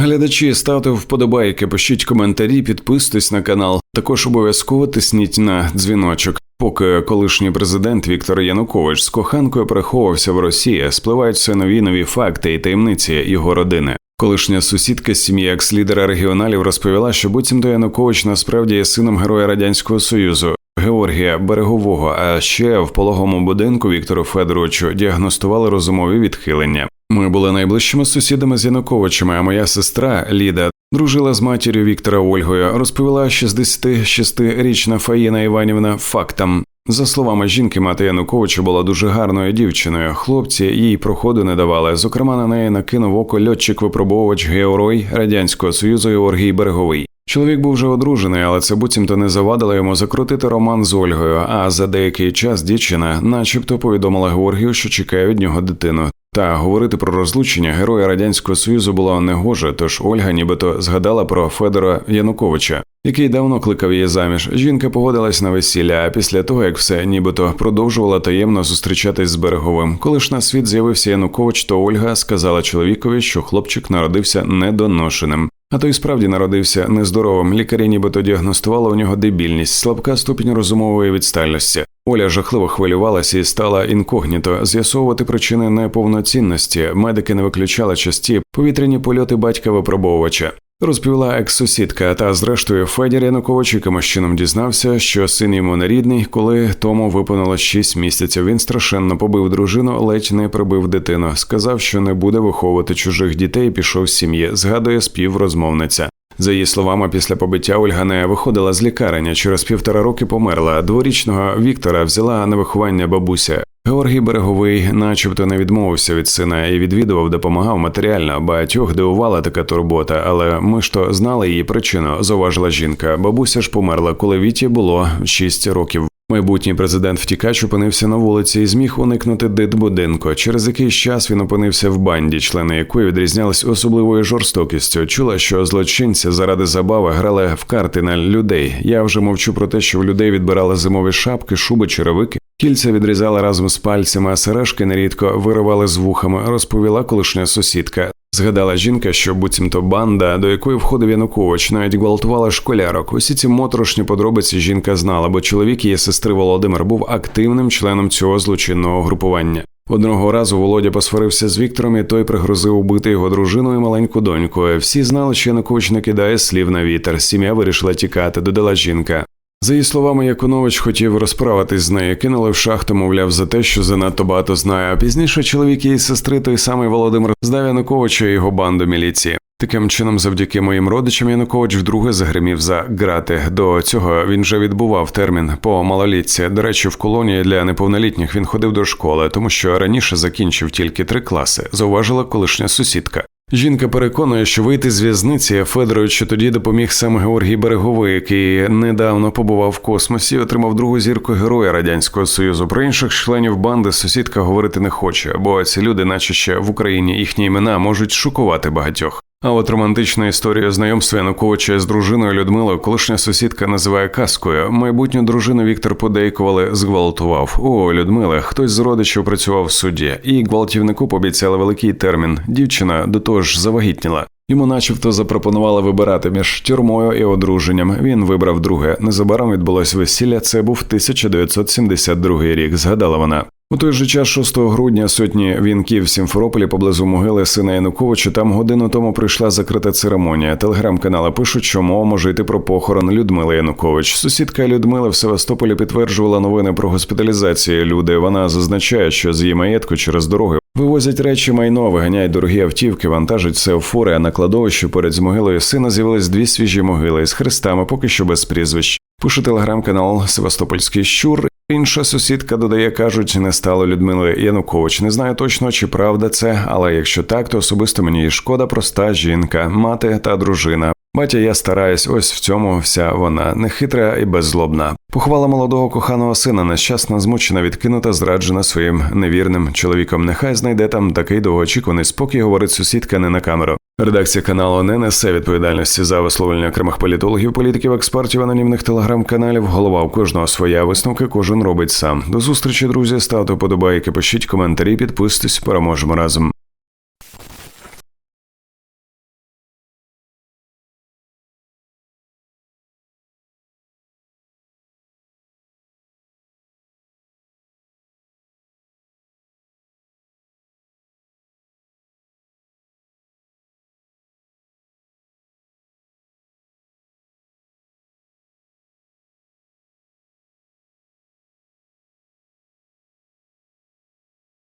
Глядачі, ставте вподобайки, пишіть коментарі, підписуйтесь на канал. Також обов'язково тисніть на дзвіночок. Поки колишній президент Віктор Янукович з коханкою переховувався в Росії, спливають все нові нові факти і таємниці його родини. Колишня сусідка сім'ї екс-лідера регіоналів розповіла, що буцімто Янукович насправді є сином героя радянського союзу. Георгія Берегового, а ще в пологовому будинку Віктору Федоровичу діагностували розумові відхилення. Ми були найближчими сусідами з Януковичами, а моя сестра Ліда дружила з матір'ю Віктора Ольгою, розповіла 66-річна Фаїна Іванівна фактам. За словами жінки, мати Януковича була дуже гарною дівчиною. Хлопці їй проходу не давали. Зокрема, на неї накинув око льотчик-випробовувач георой радянського союзу Георгій Береговий. Чоловік був вже одружений, але це буцімто не завадило йому закрутити роман з Ольгою. А за деякий час дівчина, начебто, повідомила Георгію, що чекає від нього дитину. Та говорити про розлучення героя радянського союзу було негоже, тож Ольга, нібито згадала про Федора Януковича, який давно кликав її заміж. Жінка погодилась на весілля. А після того як все нібито продовжувала таємно зустрічатись з береговим. Коли ж на світ з'явився Янукович, то Ольга сказала чоловікові, що хлопчик народився недоношеним. А той справді народився нездоровим. Лікарі нібито діагностували у нього дебільність, слабка ступінь розумової відстальності. Оля жахливо хвилювалася і стала інкогніто з'ясовувати причини неповноцінності. Медики не виключали часті повітряні польоти батька випробовувача. Розповіла екс-сусідка, та зрештою Федір Янукович якимось чином дізнався, що син йому не рідний, коли тому виповнило 6 місяців. Він страшенно побив дружину, ледь не прибив дитину. Сказав, що не буде виховувати чужих дітей. Пішов з сім'ї. Згадує співрозмовниця. За її словами, після побиття Ольга не виходила з лікарення. Через півтора роки померла. Дворічного Віктора взяла на виховання бабуся. Георгій Береговий, начебто, не відмовився від сина і відвідував, допомагав матеріально. Багатьох дивувала така турбота, але ми ж то знали її причину. Зауважила жінка. Бабуся ж померла, коли Віті було 6 років. Майбутній президент втікач опинився на вулиці і зміг уникнути дитбудинку. Через якийсь час він опинився в банді, члени якої відрізнялись особливою жорстокістю. Чула, що злочинці заради забави грали в карти на людей. Я вже мовчу про те, що в людей відбирали зимові шапки, шуби, черевики. Кільця відрізали разом з пальцями, а сережки нерідко виривали з вухами, розповіла колишня сусідка. Згадала жінка, що буцімто банда, до якої входив Янукович, навіть гвалтувала школярок. Усі ці моторошні подробиці жінка знала, бо чоловік її сестри Володимир був активним членом цього злочинного групування. Одного разу Володя посварився з Віктором, і той пригрозив убити його дружину і маленьку доньку. Всі знали, що Янукович не кидає слів на вітер. Сім'я вирішила тікати, додала жінка. За її словами, Якунович хотів розправитись з нею, кинули в шахту, мовляв, за те, що занадто багато знає. А пізніше чоловік її сестри, той самий Володимир, здав Януковича і його банду міліції. Таким чином, завдяки моїм родичам, Янукович вдруге загримів за грати. До цього він вже відбував термін по малолітці. До речі, в колонії для неповнолітніх він ходив до школи, тому що раніше закінчив тільки три класи. Зауважила колишня сусідка. Жінка переконує, що вийти з в'язниці Федоровичу тоді допоміг сам Георгій Береговий, який недавно побував в космосі, і отримав другу зірку Героя Радянського Союзу. Про інших членів банди сусідка говорити не хоче, бо ці люди, наче ще в Україні, їхні імена можуть шокувати багатьох. А от романтична історія знайомства Януковича з дружиною Людмилою, колишня сусідка називає казкою. Майбутню дружину Віктор подейкували зґвалтував. О, Людмила, хтось з родичів працював в суді, і гвалтівнику пообіцяли великий термін. Дівчина до того ж завагітніла. Йому, начебто, запропонували вибирати між тюрмою і одруженням. Він вибрав друге. Незабаром відбулось весілля. Це був 1972 рік. Згадала вона. У той же час, 6 грудня, сотні вінків в Сімферополі поблизу могили сина Януковича. Там годину тому прийшла закрита церемонія. Телеграм-канали пишуть, що мова може йти про похорон Людмили Янукович. Сусідка Людмили в Севастополі підтверджувала новини про госпіталізацію. Люди вона зазначає, що з її маєтку через дороги вивозять речі майно, виганяють дорогі автівки, вантажать все в фури. А на кладовищі поряд з могилою сина з'явились дві свіжі могили з хрестами, поки що без прізвищ. Пише телеграм-канал Севастопольський Щур. Інша сусідка додає, кажуть, не стало Людмили Янукович. Не знаю точно, чи правда це, але якщо так, то особисто мені шкода проста жінка, мати та дружина. Батя, я стараюсь, ось в цьому вся вона нехитра і беззлобна. Похвала молодого коханого сина, нещасна, змучена, відкинута, зраджена своїм невірним чоловіком. Нехай знайде там такий довгоочікуваний спокій, говорить сусідка не на камеру. Редакція каналу не несе відповідальності за висловлення окремих політологів, політиків, експертів, анонімних телеграм-каналів. Голова у кожного своя висновки кожен робить сам. До зустрічі, друзі. Ставте подобайки, пишіть коментарі, підписуйтесь, переможемо разом.